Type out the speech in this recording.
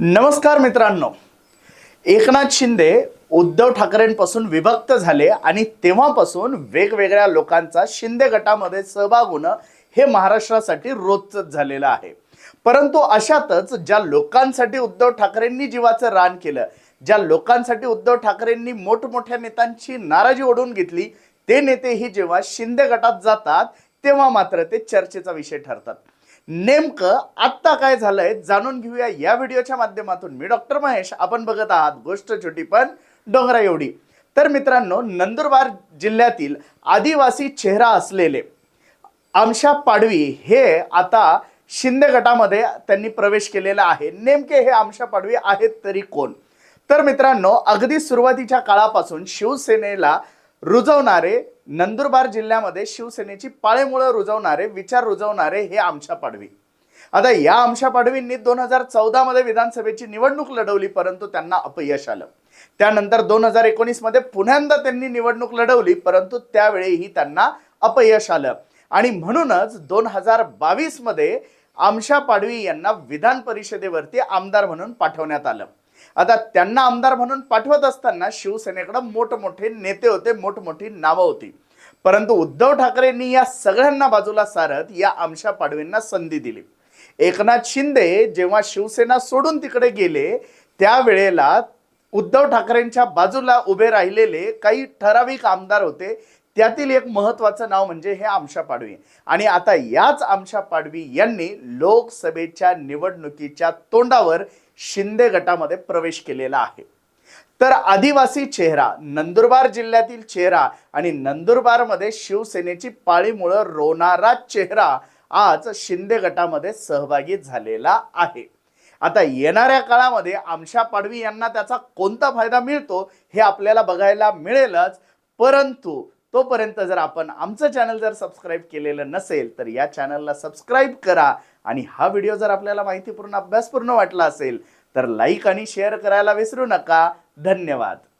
नमस्कार मित्रांनो. एकनाथ शिंदे उद्धव ठाकरेंपासून विभक्त झाले आणि तेव्हापासून वेगवेगळ्या लोकांचा शिंदे गटामध्ये सहभाग होणं हे महाराष्ट्रासाठी रोजच झालेलं आहे. परंतु अशातच ज्या लोकांसाठी उद्धव ठाकरेंनी जीवाचं रान केलं ज्या लोकांसाठी उद्धव ठाकरेंनी मोठमोठ्या नेत्यांची नाराजी ओढून घेतली ते नेतेही जेव्हा शिंदे गटात जातात तेव्हा मात्र ते चर्चेचा विषय ठरतात. नेमकं आत्ता काय झालंय जाणून घेऊया या व्हिडिओच्या माध्यमातून. मी डॉक्टर महेश आपण बघत आहात गोष्ट छोटी पण डोंगरा एवढी. तर मित्रांनो नंदुरबार जिल्ह्यातील आदिवासी चेहरा असलेले आमशा पाडवी हे आता शिंदे गटामध्ये त्यांनी प्रवेश केलेला आहे. नेमके हे आमशा पाडवी आहेत तरी कोण? तर मित्रांनो अगदी सुरुवातीच्या काळापासून शिवसेनेला रुजवणारे नंदुरबार जिल्ह्यामध्ये शिवसेनेची पाळेमुळं रुजवणारे विचार रुजवणारे हे आमशा पाडवी. आता या आमशा पाडवींनी दोन हजार चौदामध्ये विधानसभेची निवडणूक लढवली परंतु त्यांना अपयश आलं. त्यानंतर दोन हजार एकोणीसमध्ये पुन्यांदा त्यांनी निवडणूक लढवली परंतु त्यावेळीही त्यांना अपयश आलं. आणि म्हणूनच दोन हजार बावीसमध्ये आमशा पाडवी यांना विधान परिषदेवरती आमदार म्हणून पाठवण्यात आलं. आता त्यांना आमदार म्हणून पाठवत असताना शिवसेनेकडे मोठमोठे नेते होते मोठमोठी नावं होती. परंतु उद्धव ठाकरेंनी या सगळ्यांना बाजूला सारत या आमशा पाडवींना संधी दिली. एकनाथ शिंदे जेव्हा शिवसेना सोडून तिकडे गेले त्यावेळेला उद्धव ठाकरेंच्या बाजूला उभे राहिलेले काही ठराविक आमदार होते त्यातील एक महत्वाचं नाव म्हणजे हे आमशा पाडवी. आणि आता याच आमशा पाडवी यांनी लोकसभेच्या निवडणुकीच्या तोंडावर शिंदे गटामध्ये प्रवेश केलेला आहे. तर आदिवासी चेहरा नंदुरबार जिल्ह्यातील चेहरा आणि नंदुरबारमध्ये शिवसेनेची पाळीमुळं रोणारा चेहरा आज शिंदे गटामध्ये सहभागी झालेला आहे. आता येणाऱ्या काळामध्ये आमशा पाडवी यांना त्याचा कोणता फायदा मिळतो हे आपल्याला बघायला मिळेलच परंतु तोपर्यंत जर आपण आमचं चॅनल जर सबस्क्राईब केलेलं नसेल तर या चॅनलला सबस्क्राईब करा. आणि हा व्हिडिओ जर आपल्याला माहितीपूर्ण अभ्यासपूर्ण वाटला असेल तर लाईक आणि शेअर करायला विसरू नका. धन्यवाद.